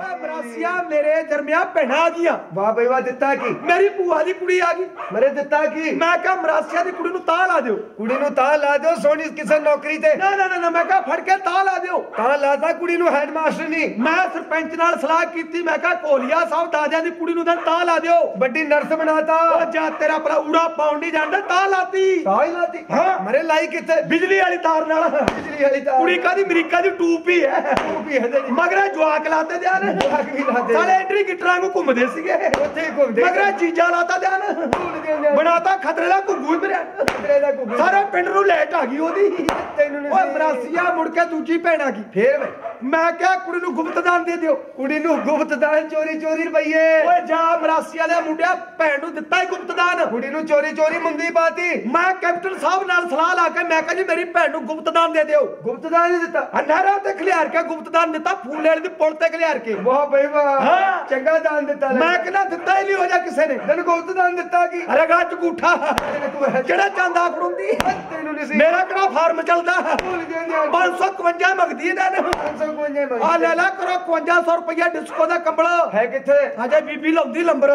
ਓਏ ਮਰਾਸੀਆ ਮੇਰੇ ਦਰਮਿਆਨ ਭੈਣਾਂ ਆ ਗਈਆਂ। ਵਾਹ ਬਈ ਵਾਹ ਦਿੱਤਾ ਕੀ? ਮੇਰੀ ਭੂਆ ਦੀ ਕੁੜੀ ਆ ਗਈ। ਮਰੇ ਦਿੱਤਾ ਕੀ? ਮੈਂ ਕਿਹਾ ਮਰਾਸੀਆ ਦੀ ਕੁੜੀ ਨੂੰ ਤਾਂ ਲਾ ਦਿਓ। ਕੁੜੀ ਨੂੰ ਤਾਂ ਲਾ ਦਿਓ ਸੋਹਣੀ ਕਿਸੇ ਨੌਕਰੀ ਤੇ। ਨਾ ਨਾ ਨਾ, ਨਾ ਮੈਂ ਕਿਹਾ ਫੜ ਕੇ ਤਾਂ ਲਾ ਦਿਓ। ਤਾਂ ਲਾਤਾ ਕੁੜੀ ਨੂੰ ਹੈਡ ਮਾਸਟਰ ਨਹੀਂ। ਮੈਂ ਸਰਪੰਚ ਨਾਲ ਸਲਾਹ ਕੀਤੀ ਮੈਂ ਕਿਹਾ ਕੋਲੀਆ ਸਾਹਿਬ ਦਾਦਿਆਂ ਦੀ ਕੁੜੀ ਨੂੰ ਤਾਂ ਤਾਂ ਲਾ ਦਿਓ। ਵੱਡੀ ਨਰਸ ਬਣਾਤਾ। ਉਹ ਜਾ ਤੇਰਾ ਭਲਾ ਊੜਾ ਪਾਉਣ ਨਹੀਂ ਜਾਂਦਾ ਤਾਂ ਲਾਤੀ। ਤਾਂ ਹੀ ਲਾਤੀ? ਹਾਂ। ਮਰੇ ਲਾਈ ਕਿੱਥੇ? ਬਿਜਲੀ ਵਾਲੀ ਤਾਰ ਨਾਲ। ਬਿਜਲੀ ਵਾਲੀ ਤਾਂ ਕੁੜੀ ਕਾਦੀ ਅਮਰੀਕਾ ਦੀ ਟੂਪ ਹੀ। ਹੈ ਉਹ ਵੀ ਇਹਦੇ ਜੀ ਮਗਰ ਜਵਾਕ ਲਾਤੇ ਧਿਆਨ ਜਵਾਕ ਵੀ ਐਂਟਰੀ ਗਿਟਰਾਂ ਨੂੰ ਘੁੰਮਦੇ ਸੀਗੇ। ਉੱਥੇ ਹੀ ਘੁੰਮਦੇ। ਮਗਰ ਚੀਜ਼ਾਂ ਲਾਤਾ ਧਿਆਨ। ਬਣਾਤਾ ਖਤਰੇ ਦਾ ਘੁੱਗੂ ਮੇਰੇ ਖਤਰੇ ਦਾ ਘੁੱਗੂ। ਸਾਰੇ ਪਿੰਡ ਨੂੰ ਲੈਟ ਆ ਗਈ ਉਹਦੀ। ਤੈਨੂੰ ਨਹੀਂ ਓਏ ਸੀ। ਮਰਾਸੀਆ ਮੁੜ ਕੇ ਦੂਜੀ ਭੈਣ ਆ ਗਈ। ਫੇਰ ਬਈ ਮੈਂ ਕਿਹਾ ਕੁੜੀ ਨੂੰ ਗੁਪਤ ਦਾਨ ਦੇ ਦਿਓ। ਕੁੜੀ ਨੂੰ ਗੁਪਤ ਦਾਨ ਚੋਰੀ ਚੋਰੀ ਰੁਪਈਏ। ਓਏ ਜਾ ਮਰਾਸੀਆ ਦੇ ਮੁੰਡਿਆ ਭੈਣ ਨੂੰ ਦਿੱਤਾ ਹੀ ਗੁਪਤ ਦਾਨ ਕੁੜੀ ਨੂੰ ਚੋਰੀ ਚੋਰੀ ਮੁੰਦੀ ਪਾਤੀ। ਮੈਂ ਕੈਪਟਨ ਸਾਹਿਬ ਨਾਲ ਸਲਾਹ ਲਾ ਕੇ ਮੈਂ ਕਿਹਾ ਜੀ ਮੇਰੀ ਭੈਣ ਨੂੰ ਗੁਪਤ ਦਾਨ ਦੇ ਦਿਓ। ਗੁਪਤ ਦਾਨ ਨਹੀਂ ਦਿੱਤਾ। ਅਨਾਰਾ ਤੇ ਖਲਿਆਰ ਕੇ ਗੁਪਤ ਦਾਨ ਦਿੱਤਾ ਫੂਲੇ ਵਾਲੀ ਦੀ ਪੁਲ ਤੇ ਖਲਿਆਰ ਕੇ। ਵਾਹ ਬਈ ਵਾਹ। ਚੰਗਾ ਦਾਨ ਦਿੱਤਾ। ਮੈਂ ਕਹਿੰਦਾ ਦਿੱਤਾ ਹੀ ਨਹੀਂ ਹੋ ਜਾ ਕਿਸੇ ਨੇ। ਤੈਨੂੰ ਗੁਪਤ ਦਾਨ ਦਿੱਤਾ ਕੀ? ਅਰੇ ਗਾ ਝੂਠਾ ਕਿਹੜਾ ਚੰਦਾ ਖੜੁੰਦੀ? ਤੈਨੂੰ ਨਹੀਂ ਸੀ। ਮੇਰਾ ਕਿਹੜਾ ਫਾਰਮ ਚੱਲਦਾ? ਭੁੱਲ ਗਏ ਨੇ 551 ਮੰਗਦੀ ਇਹਨਾਂ ਨੇ। 555 ਆ ਮੰਗੀ ਲੈ ਲਾ ਕਰੋ 5500 ਰੁਪਇਆ ਡਿਸਕੋ ਦਾ ਕੰਬਲ ਹੈ ਕਿੱਥੇ ਅਜੇ ਬੀਬੀ ਲਾਉਂਦੀ ਲੰਬਰ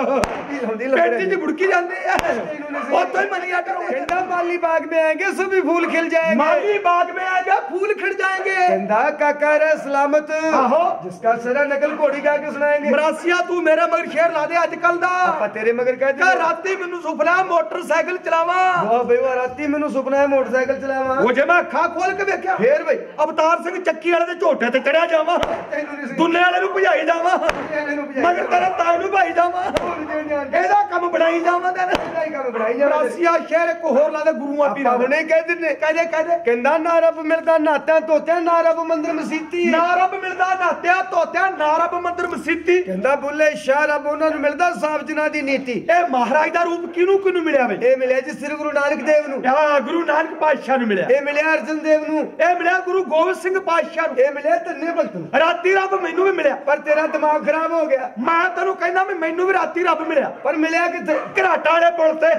ਵੀ ਹੁੰਦੀ ਪੇਟੀ 'ਚ ਬੁੜਕੀ ਜਾਂਦੀ ਹੈ ਤੈਨੂੰ ਨਹੀਂ ਸੀ। ਉਹ ਤੋਂ ਹੀ ਮੰਨਿਆ ਕਰੋ ਕਹਿੰਦਾ ਮਾਲੀ ਬਾਗ में आएंगे सभी फूल खिल जाएंगे माली बाग में आएगा फूल खिल जाएंगे कहता काका रे सलामत आहो। जिसका सरा नकल घोड़ी गा के सुनाएंगे ਮਰਾਸੀਆ ਤੂੰ ਮੇਰੇ ਮਗਰ ਸ਼ੇਰ ਲਾ ਦੇ ਅੱਜ ਕੱਲ ਦਾ ਆਪਾਂ ਤੇਰੇ ਮਗਰ ਕਹਿ ਕਹ ਰਾਤੀ ਮੈਨੂੰ ਸੁਪਨਾ ਮੋਟਰਸਾਈਕਲ ਚਲਾਵਾਂ ਵਾਹ ਬਈ ਵਾਹ ਰਾਤੀ ਮੈਨੂੰ ਸੁਪਨਾ ਹੈ ਮੋਟਰਸਾਈਕਲ ਚਲਾਵਾਂ ਉਹ ਜੇ ਮੈਂ ਅੱਖਾਂ ਖੋਲ ਕੇ ਵੇਖਿਆ ਫੇਰ ਬਈ ਅਵਤਾਰ ਸਿੰਘ ਚੱਕੀ ਵਾਲੇ ਦੇ ਝੋਟੇ ਤੇ ਚੜਿਆ ਜਾਵਾਂ। ਦੁੱਲੇ ਵਾਲੇ ਨੂੰ ਭਜਾਈ ਜਾਵਾਂ। ਮਗਰ ਤੇਰੇ ਤਾਏ ਨੂੰ ਭਾਈ ਜਾਵਾਂ। ਇਹਦਾ ਕੰਮ ਬਣਾਈ ਜਾਵਾਂ ਇਹਦਾ ਹੀ ਕੰਮ ਬਣਾਈ ਜਾਣਾ ਮਰਾਸੀਆ ਸ਼ਹਿਰ ਇੱਕ ਹੋਰ ਲਾ ਦੇ ਗੁਰੂਆਂ ਪੀਰਾਂ ਹੁਣੇ ਕਹਿ ਦਿੰਨੇ। ਕਹਦੇ ਕਹਦੇ ਕਹਿੰਦਾ ਨਾ ਰੱਬ ਮਿਲਦਾ ਨਾਤਿਆਂ ਤੋਤਿਆਂ ਨਾ ਰੱਬ ਮੰਦਰ ਮਸੀਤੀ ਨਾ ਰੱਬ ਮਿਲਦਾ ਨਾਤਿਆ ਤੋਤਿਆ ਨਾ ਰੱਬ ਮੰਦਰ ਮਸੀਤੀ। ਕਹਿੰਦਾ ਬੁੱਲੇ ਸ਼ਾਹ ਰੱਬ ਉਹਨਾਂ ਨੂੰ ਮਿਲਦਾ ਸਾਫ਼ ਜਨਾ ਦੀ ਨੀਤੀ। ਇਹ ਮਹਾਰਾਜ ਦਾ ਰੂਪ ਕਿਹਨੂੰ ਕਿਹਨੂੰ ਮਿਲਿਆ ਵੇ? ਇਹ ਮਿਲਿਆ ਜੀ ਸ੍ਰੀ ਗੁਰੂ ਨਾਨਕ ਦੇਵ ਨੂੰ। ਆ ਗੁਰੂ ਨਾਨਕ ਪਾਤਸ਼ਾਹ ਨੂੰ ਮਿਲਿਆ। ਇਹ ਮਿਲਿਆ ਅਰਜਨ ਦੇਵ ਨੂੰ। ਇਹ ਮਿਲਿਆ ਗੁਰੂ ਗੋਬਿੰਦ ਸਿੰਘ ਪਾਤਸ਼ਾਹ ਨੂੰ। ਇਹ ਮਿਲਿਆ ਧੰਨੇ ਭਗਤ ਨੂੰ। ਰਾਤੀ ਰੱਬ ਮੈਨੂੰ ਵੀ ਮਿਲਿਆ। ਪਰ ਤੇਰਾ ਦਿਮਾਗ ਖਰਾਬ ਹੋ ਗਿਆ। ਮੈਂ ਤੈਨੂੰ ਕਹਿੰਦਾ ਵੀ ਮੈਨੂੰ ਵੀ ਰਾਤੀ ਰੱਬ ਮਿਲਿਆ। ਪਰ ਮਿਲਿਆ ਕਿੱਥੇ? ਘਰਾਟਾ ਵਾਲੇ ਪੁਲ ਤੇ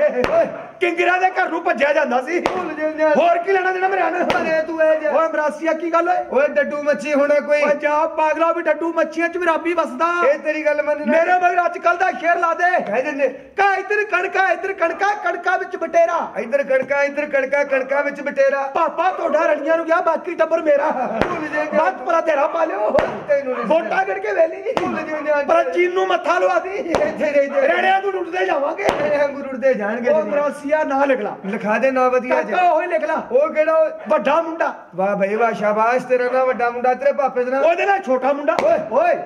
ਕਿੰਗਰਾ ਦੇ ਘਰ ਨੂੰ ਭੱਜਿਆ ਜਾਂਦਾ ਸੀ। ਭੁੱਲ ਜਾਂਦੇ ਹੋਰ ਕੀ ਲੈਣਾ ਦੇਣਾ ਮੇਰੇ ਨਾਲ ਅਰੇ ਤੂੰ ਇਹ ਜਾ ਓਏ ਮਰਾਸੀਆ ਕੀ ਗੱਲ ਓਏ? ਓਏ ਡੱਡੂ ਮੱਛੀ ਹੋਣਾ ਕੋਈ ਓਏ ਜਾ ਪਾਗਲਾ ਵੀ ਡੱਡੂ ਮੱਛੀਆਂ ਚ ਵੀ ਰੱਬ ਹੀ ਵਸਦਾ। ਇਹ ਤੇਰੀ ਗੱਲ ਮੰਨਣਾ ਮੇਰੇ ਮਗਰ ਅੱਜ ਕੱਲ ਦਾ ਸ਼ੇਰ ਲਾ ਦੇ। ਕਹਿ ਦਿੰਦੇ ਕਾ ਇੱਧਰ ਕਣਕਾ ਇੱਧਰ ਕਣਕਾ ਕਣਕਾ ਵਿੱਚ ਬਟੇਰਾ। ਇੱਧਰ ਕਣਕਾ ਇੱਧਰ ਕਣਕਾ ਕਣਕਾ ਵਿੱਚ ਬਟੇਰਾ। ਪਾਪਾ ਤੁਹਾਡਾ ਰਣੀਆਂ ਨੂੰ ਗਿਆ ਬਾਕੀ ਟੱਬਰ ਮੇਰਾ। ਭੁੱਲ ਜਾਂਦੇ ਬਾਤ ਪਰਾ ਤੇਰਾ ਪਾ ਲਿਓ। ਤੈਨੂੰ ਨਹੀਂ ਵੋਟਾਂ ਕਰਕੇ ਵੇਲੀ ਭੁੱਲ ਜਾਂਦੇ ਪਰ ਚੀਨ ਨੂੰ ਮੱਥਾ ਲਵਾ ਦੀ। ਇੱਥੇ ਰਹਿ ਰੇੜਿਆਂ ਨੂੰ ਲੁੱਟਦੇ ਜਾਵਾਂਗੇ। ਜਾ ਗੁਰੂ ਦੇ ਜਾਣਗੇ ਉਹ। ਮਰਾਸੀਆ ਨਾ ਲਿਖ ਲਾ। ਲਿਖਾ ਦੇ ਨਾ ਵਧੀਆ ਕਾਕਾ ਜਾ ਹੋਈ ਲਿਖ ਲਾ। ਉਹ ਕਿਹੜਾ? ਵੱਡਾ ਮੁੰਡਾ। ਵਾਹ ਭਾਈ ਵਾਹ ਸ਼ਾਬਾਸ਼ ਤੇਰਾ ਨਾ ਵੱਡਾ ਮੁੰਡਾ ਤੇਰੇ ਪਾਪੇ ਦਾ ਉਹਦੇ ਨਾਲ ਛੋਟਾ ਮੁੰਡਾ। ਓਏ ਓਏ।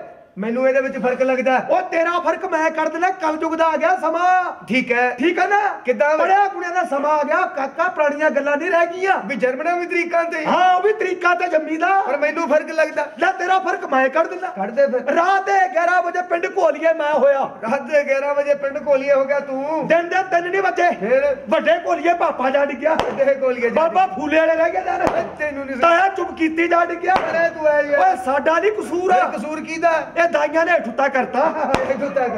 ਮੈਨੂੰ ਇਹਦੇ ਵਿੱਚ ਫ਼ਰਕ ਲੱਗਦਾ। ਉਹ ਤੇਰਾ ਫ਼ਰਕ ਮੈਂ ਕਰ ਦੇਣਾ ਕਲਯੁਗ ਦਾ ਆ ਗਿਆ ਸਮਾਂ। ਠੀਕ ਹੈ। ਠੀਕ ਹੈ ਨਾ? ਕਿੱਦਾਂ? ਬੜਿਆ ਕੁੜੀਆਂ ਦਾ ਸਮਾਂ ਆ ਗਿਆ ਕਾਕਾ ਪੁਰਾਣੀਆਂ ਗੱਲਾਂ ਨਹੀਂ ਰਹਿ ਗਈਆਂ। ਵੀ ਜਰਮਨਾ ਵੀ ਤਰੀਕਾਂ ਤੇ। ਹਾਂ ਉਹ ਵੀ ਤਰੀਕਾ ਤੇ ਜੰਮੀ ਦਾ। ਪਰ ਮੈਨੂੰ ਫ਼ਰਕ ਲੱਗਦਾ। ਲੈ ਤੇਰਾ ਫ਼ਰਕ ਮੈਂ ਕਰ ਦਿੰਦਾ। ਕੱਢ ਦੇ ਫਿਰ। ਰਾਤ ਦੇ 11 ਵਜੇ ਪਿੰਡ ਘੋਲੀਏ ਮੈਂ ਹੋਇਆ। ਰਾਤ ਦੇ 11 ਵਜੇ ਪਿੰਡ ਕੋਲੀਆ ਹੋ ਗਿਆ ਤੂੰ। ਦਿਨ ਦੇ ਤਿੰਨ ਨਹੀਂ ਵਜੇ। ਫਿਰ? ਵੱਡੇ ਘੋਲੀਏ ਪਾਪਾ ਜਾ ਡਿੱਗਿਆ। ਵੱਡੇ ਕੋਲੀਏ ਜਾ ਬਾਬਾ ਫੂਲੇ ਵਾਲੇ ਰਹਿ ਯਾਰ ਤੈਨੂੰ ਨਹੀਂ ਤਾਇਆ ਚੁੱਪ ਕੀਤੀ ਜਾ ਡਿੱਗਿਆ। ਅਰੇ ਤੂੰ ਐ ਓਏ ਸਾਡਾ ਨਹੀਂ ਕਸੂਰ ਇਹ ਕਸੂਰ ਕੀਦਾ ਇਹ ਦਾਈਆਂ ਨੇ ਠੁੱਤਾ ਕਰਤਾ।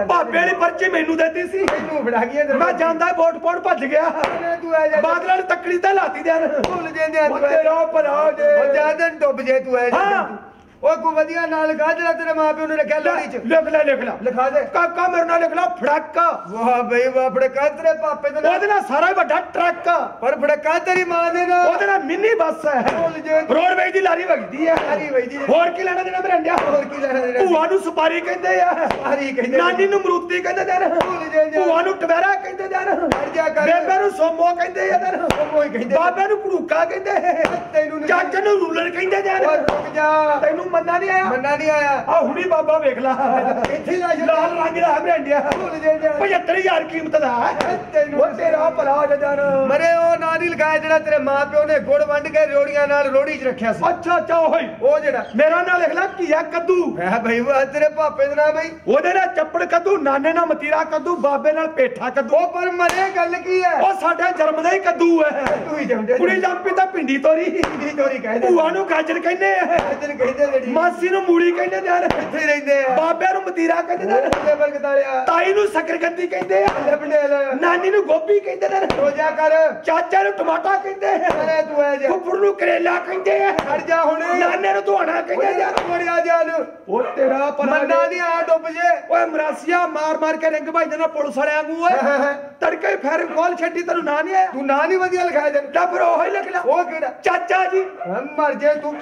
ਭਾਪੇ ਵਾਲੀ ਪਰਚੀ ਮੈਨੂੰ ਦਿੱਤੀ ਸੀ। ਤੈਨੂੰ ਬਣਾ ਗਿਆ ਤੇ ਮੈਂ ਜਾਂਦਾ ਵੋਟ ਪਾਉਣ ਭੱਜ ਗਿਆ। ਤੂੰ ਬਾਦਲਾਂ ਨੇ ਤੱਕੜੀ ਤੇ ਲਾਤੀ ਦੇਣ ਭੁੱਲ ਜਾਂਦੇ ਆ ਤੂੰ। ਤੇਰਾ ਭਲਾ ਜੇ। ਜ਼ਿਆਦਾ ਡੁੱਬ ਜੇ ਤੂੰ ਐ। ਉਹ ਕੋ ਵਧੀਆ ਨਾਲ ਲਿਖਾ ਜਿਹੜਾ ਤੇਰੇ ਮਾਪਿਓ ਨੇ ਰੱਖਿਆ ਲੋੜੀ ਚ। ਲਿਖ ਲੈ ਲਿਖ ਲੈ। ਲਿਖਾ ਦੇ। ਕਾਕਾ ਮੇਰੇ ਨਾਲ ਲਿਖ ਲੈ ਫੜਕ। ਵਾਹ ਬਈ ਵਾਹ ਫੜਕਾ। ਤੇਰੇ ਪਾਪੇ ਦੇ ਨਾਲ। ਉਹਦੇ ਨਾਲ ਸਾਰਾ ਹੀ ਵੱਡਾ ਟਰੱਕ। ਪਰ ਫੜਕਾ ਤੇਰੀ ਮਾਂ ਦੇ ਨਾਲ। ਉਹਦੇ ਨਾਲ ਮਿੰਨੀ ਬੱਸ ਹੈ। ਰੋਡਵੇਜ ਦੀ ਲਾਰੀ ਵਗਦੀ ਹੈ। ਸਾਰੀ ਵਈ ਦੀ ਹੋਰ ਕੀ ਲੈਣਾ ਦੇਣਾ ਮੇਰੇ ਅੰਡਿਆ ਹੋਰ ਕੀ ਲੈਣਾ ਦੇਣਾ ਭੂਆ ਨੂੰ ਸੁਪਾਰੀ ਕਹਿੰਦੇ ਆ। ਸਾਰੀ ਕਹਿੰਦੇ ਨਾਨੀ ਨੂੰ ਮਰੂਤੀ ਕਹਿੰਦੇ ਜਨ ਭੂਆ ਨੂੰ ਟਵੇਰਾ ਕਹਿੰਦੇ ਜਨ ਬੇਬੇ ਨੂੰ ਸੋਮੋ ਕਹਿੰਦੇ ਆ ਜਨ ਕੋਈ ਕਹਿੰਦੇ ਬਾਬੇ ਨੂੰ ਘੜੂਕਾ ਕਹਿੰਦੇ ਤੈਨੂੰ ਚਾਚੇ ਨੂੰ ਰੂਲਰ ਕਹਿੰਦੇ ਜਨ ਰੁਕ ਜਾ। ਤੈਨੂੰ ਮੰਨਾ ਨਹੀਂ ਆਇਆ? ਮੰਨਾ ਨਹੀਂ ਆਇਆ। ਆ ਹੁਣੀ ਬਾਬਾ ਵੇਖ ਲਾ। ਇੱਥੇ ਜਾ ਲਾਲ ਰੰਗ ਦਾ ਬ੍ਰਾਂਡਿਆ ਭੁੱਲ ਜੇ ਜਾ 75000 ਕੀਮਤ ਦਾ। ਉਹ ਤੇਰਾ ਭਲਾ ਜਾਣ ਮਰੇ ਉਹ ਨਹੀਂ ਲਗਾਇਆ ਜਿਹੜਾ ਤੇਰੇ ਮਾਪਿਓ ਨੇ ਗੁੜ ਵੰਡ ਕੇ ਰੋੜੀਆਂ ਨਾਲ ਰੋੜੀ 'ਚ ਰੱਖਿਆ ਸੀ। ਅੱਛਾ ਅੱਛਾ ਹੋਈ ਉਹ ਜਿਹੜਾ। ਮੇਰਾ ਨਾਂ ਲਿਖ ਲੈ ਘੀਆ ਕੱਦੂ? ਮੈਂ ਭਾਈ ਵਾਹ ਤੇਰੇ ਪਾਪੇ ਦਾ ਨਾਮ ਬਈ ਉਹਦੇ ਨਾਲ ਚੱਪੜ ਕੱਦੂ ਨਾਨੇ ਨਾਲ ਮਤੀਰਾ ਕੱਦੂ ਬਾਬੇ ਨਾਲ ਪੇਠਾ ਕੱਦੂ। ਉਹ ਪਰ ਮਰੇ ਗੱਲ ਕੀ ਹੈ? ਉਹ ਸਾਡੇ ਜਨਮ ਦਾ ਹੀ ਕੱਦੂ ਹੈ। ਤੂੰ ਹੀ ਜੰਮਦੇ ਕੁੜੀ ਜੰਪੀ ਤਾਂ ਪਿੰਡੀ ਤੋਰੀ। ਦੀ ਚੋਰੀ ਕਹਿੰਦੇ ਭੂਆ ਨੂੰ ਗਾਜਰ ਕਹਿੰਦੇ ਆ। ਤੈਨੂੰ ਕਹਿੰਦੇ ਜਿਹੜੀ। ਮਾਸੀ ਨੂੰ ਮੂਲੀ ਕਹਿੰਦੇ ਯਾਰ। ਇੱਥੇ ਰਹਿੰਦੇ ਆ। ਬਾਬੇ ਨੂੰ ਪਤੀਰਾ ਕਹਿੰਦੇ ਨੇ। ਉਹਦੇ ਬਰਗਦਾਲਿਆ ਤਾਈ ਨੂੰ ਸ਼ਕਰਕੰਦੀ ਕਹਿੰਦੇ ਆ। ਲਪੜੇਲ ਨਾਨੀ ਨੂੰ ਗੋਭੀ ਕਹਿੰਦੇ ਨੇ। ਰੋਜਾ ਕਰ। ਚਾਚਾ ਨੂੰ ਟਮਾਟਾ ਕਹਿੰਦੇ ਆ। ਕਰੇ ਤੂੰ ਐ ਜਾ ਫੁੱਫੜ ਨੂੰ ਕਰੇਲਾ ਕਹਿੰਦੇ ਆ। ਖੜ ਜਾ ਹੁਣ। ਨਾਨੇ ਨੂੰ ਧੋਣਾ ਕਹਿੰਦੇ ਆ। ਮੜਿਆ ਜਾਨ ਉਹ ਤੇਰਾ ਮੰਨਾ ਨਹੀਂ ਆ ਡੁੱਬ ਜੇ। ਓਏ ਮਰਾਸੀਆ ਮਾਰ ਮਾਰ ਕੇ ਰਿੰਗ ਭਾਈ ਨਾਲ ਪੁਲਿਸ ਵਾਲਿਆਂ ਨੂੰ ਓਏ। ਤੜਕੇ ਫੈਰ ਕੋਲ ਛੱਡੀ ਤੈਨੂੰ ਨਾਂ ਨਹੀਂ ਆਇਆ। ਤੂੰ ਨਾਂ ਨਹੀਂ ਵਧੀਆ ਲਿਖਾਇਆ ਤਾਂ ਫਿਰ ਉਹ ਹੀ ਲਿਖ ਲਾ। ਉਹ ਕਿਹੜਾ? ਚਾਚਾ ਜੀ। ਮਰ ਜੇ ਤੂੰ। ਜੇ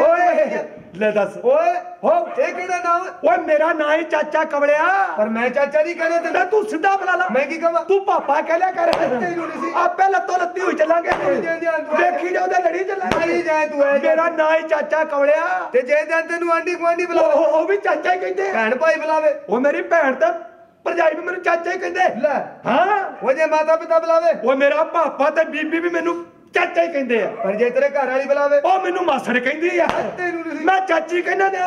ਓਏ ਲੈ ਦੱਸ। ਓਏ ਹੋ ਇਹ ਕਿਹੜਾ ਨਾਮ ਓਏ ਮੇਰਾ ਨਾਂ ਹੀ ਚਾਚਾ ਕਵੜਿਆ ਪਰ ਮੈਂ ਚਾਚਾ ਨਹੀਂ ਕਹਿੰਦਾ ਤੈਨੂੰ। ਤੂੰ ਸਿੱਧਾ ਬੁਲਾ ਲਾ। ਮੈਂ ਕੀ ਕਹਾਂ? ਤੂੰ ਪਾਪਾ ਕਹਿ ਲਿਆ ਕਰ। ਤੈਨੂੰ ਨਹੀਂ ਸੀ। ਆਪੇ ਲੱਤੋਂ ਲੱਤੀ ਹੋਈ ਚੱਲਾਂਗੇ। ਜੇ ਜੇ ਦੇਖੀ ਜਾਉਂਦੇ ਲੜੀ ਚੱਲਾਂਗੇ। ਮਰੀ ਜਾਏ ਤੂੰ ਐ ਮੇਰਾ ਨਾਂ ਹੀ ਚਾਚਾ ਕਵੜਿਆ ਤੇ ਜੇ ਜਾਂ ਤੈਨੂੰ ਆਂਢੀ ਗੁਆਂਢੀ ਉਹ ਬੁਲਾਵੇ। ਉਹ ਵੀ ਚਾਚਾ ਹੀ ਕਹਿੰਦੇ। ਭੈਣ ਭਾਈ ਬੁਲਾਵੇ। ਉਹ ਮੇਰੀ ਭੈਣ ਤਾਂ ਭਰਜਾਈ ਵੀ ਮੈਨੂੰ ਚਾਚਾ ਹੀ ਕਹਿੰਦੇ। ਲੈ। ਹਾਂ। ਉਹ ਜੇ ਮਾਤਾ ਪਿਤਾ ਬੁਲਾਵੇ। ਉਹ ਮੇਰਾ ਪਾਪਾ ਤੇ ਬੀਬੀ ਵੀ ਮੈਨੂੰ ਚਾਚਾ ਹੀ ਕਹਿੰਦੇ ਆ। ਪਰ ਜੇ ਤੇਰੇ ਘਰ ਵਾਲੀ ਬੁਲਾਵੇ। ਉਹ ਮੈਨੂੰ ਮਾਸੜ ਕਹਿੰਦੀ ਆ। ਤੈਨੂੰ ਨਹੀਂ ਸੀ ਮੈਂ ਚਾਚੀ ਕਹਿੰਦਾ ਨੇ।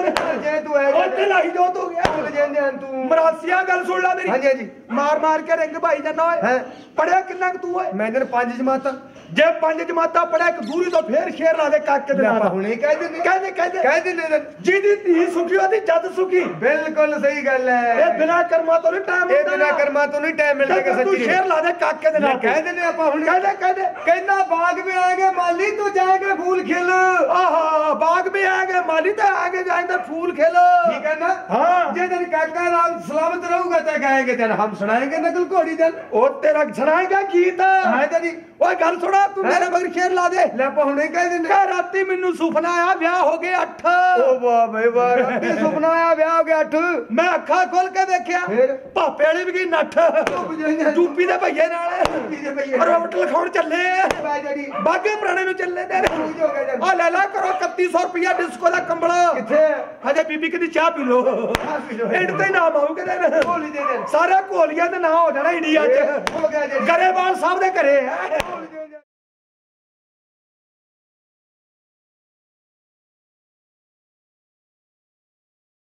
ਜੇ ਤੂੰ ਐ ਉਹ ਤੇ ਲਾਈ ਜੋਤ ਹੋ ਗਿਆ। ਭੁੱਲ ਜੇ ਜਾਂ ਤੂੰ। ਮਰਾਸੀਆ ਗੱਲ ਸੁਣ ਲੈ ਮੇਰੀ। ਹਾਂਜੀ ਹਾਂਜੀ। ਮਾਰ ਮਾਰ ਕੇ ਰਿੰਗ ਭਾਈ ਜਾਂਦਾ ਓਏ? ਪੜਿਆ ਕਿੰਨਾ ਕੁ ਤੂੰ ਓਏ? ਮੈਂ ਤੈਨੂੰ ਪੰਜ ਜਮਾਤਾਂ। ਜੇ ਪੰਜ ਜਮਾਤਾਂ ਪੜਿਆ ਇੱਕ ਦੂਰੀ ਤੋਂ ਫੇਰ ਸ਼ੇਰ ਲਾ ਦੇ ਕਾਕੇ ਦੇ ਨਾਲ ਹੁਣੇ ਕਹਿ ਦਿੰਦੇ। ਕਹਿੰਦੇ ਕਹਿੰਦੇ ਕਹਿ ਦਿੰਦੇ ਜਿਹਦੀ ਧੀ ਸੁਖੀ ਉਹਦੀ ਜਦ ਸੁਖੀ। ਬਿਲਕੁਲ ਸਹੀ ਗੱਲ ਹੈ। ਇਹ ਬਿਨਾ ਕਰਮਾਂ ਤੋਂ ਨਹੀਂ ਟਾਈਮ ਮਿਲਦਾ ਇਹ ਬਿਨਾ ਕਰਮਾਂ ਤੋਂ ਨਹੀਂ ਟਾਈਮ ਮਿਲਦਾ ਕਿ ਸੱਚੀ ਤੂੰ ਸ਼ੇਰ ਲਾ ਦੇ ਕਾਕੇ ਦੇ ਨਾਲ ਕਹਿ ਦਿੰਦੇ ਆਪਾਂ ਹੁਣ। ਕਹਿੰਦੇ ਕਹਿੰਦੇ ਕਹਿੰਦਾ ਬਾਗ ਮੇ ਆਏਗਾ ਮਾਲੀ ਤੂੰ ਜਾਏਗਾ ਫੂਲ ਖੇਲ। ਆਹਾ ਬਾਗ ਮੇ ਆਏਗਾ ਮਾਲੀ ਤਾਂ ਆਗੇ ਜਾਏਗਾ ਫੂਲ ਖੇਲ। ਠੀਕ ਹੈ ਹਾਂ। ਜੇ ਤੇਰੇ ਕਾਕਾ ਰਾਮ ਸਲਾਮਤ ਰਹੂਗਾ ਤਾਂ ਕਹਾਂਗੇ ਤੇਰਾ ਹਮ ਸੁਣਾਏਗੇ ਨਕਲ ਘੋੜੀ ਦਾ। ਉਹ ਤੇਰਾ ਸੁਣਾਏਗਾ ਗੀਤ। ਹੈ ਤੇਰੀ ਓਏ ਗੱਲ ਸੁਣਾ। ਤੂੰ ਹੈਂ? ਮੇਰੇ ਮਗਰ ਸ਼ੇਰ ਲਾ ਦੇ। ਲੈ ਆਪਾਂ ਹੁਣੇ ਕਹਿ ਦਿੰਦੇ ਕਹ ਰਾਤੀ ਮੈਨੂੰ ਸੁਪਨਾ ਆਇਆ ਵਿਆਹ ਹੋ ਗਏ ਅੱਠ। ਓ ਵਾਹ ਬਈ ਵਾਹ ਰੱਬੀ ਸੁਪਨਾ ਆਇਆ ਵਿਆਹ ਹੋ ਗਿਆ ਅੱਠ। ਮੈਂ ਅੱਖਾਂ ਖੋਲ ਕੇ ਦੇਖਿਆ ਫੇਰ? ਭਾਪੇ ਵਾਲੀ ਵੀ ਗਈ ਨੱਠ। ਯੂਪੀ ਦੇ ਭਈਏ ਨਾਲ। ਦੇ ਭਈਏ। ਰੋਟ ਲਿਖਾਉਣ ਚੱਲੇ। ਬਾਗੇ ਪੁਰਾਣੇ ਨੂੰ ਚੱਲੇ ਨੇ ਹੋ ਗਿਆ ਆ ਲੈ ਲਾ ਕਰੋ 3100 ਰੁਪਇਆ ਡਿਸਕੋ ਦਾ ਕੰਬਲ। ਕਿੱਥੇ ਹਜੇ ਬੀਬੀ ਕਹਿੰਦੀ ਚਾਹ ਪੀ ਲੋ। ਐਂਡ ਤੇ ਨਾਮ ਆਉਗੇ ਤੇ ਦੇ ਸਾਰੇ ਘੋਲੀਆਂ ਦੇ ਨਾਂ ਹੋ ਜਾਣਾ ਇੰਡੀਆ 'ਚ। ਹੋ ਗਿਆ ਗਰੇਵਾਲ ਸਾਹਿਬ ਦੇ ਘਰੇ ਆ।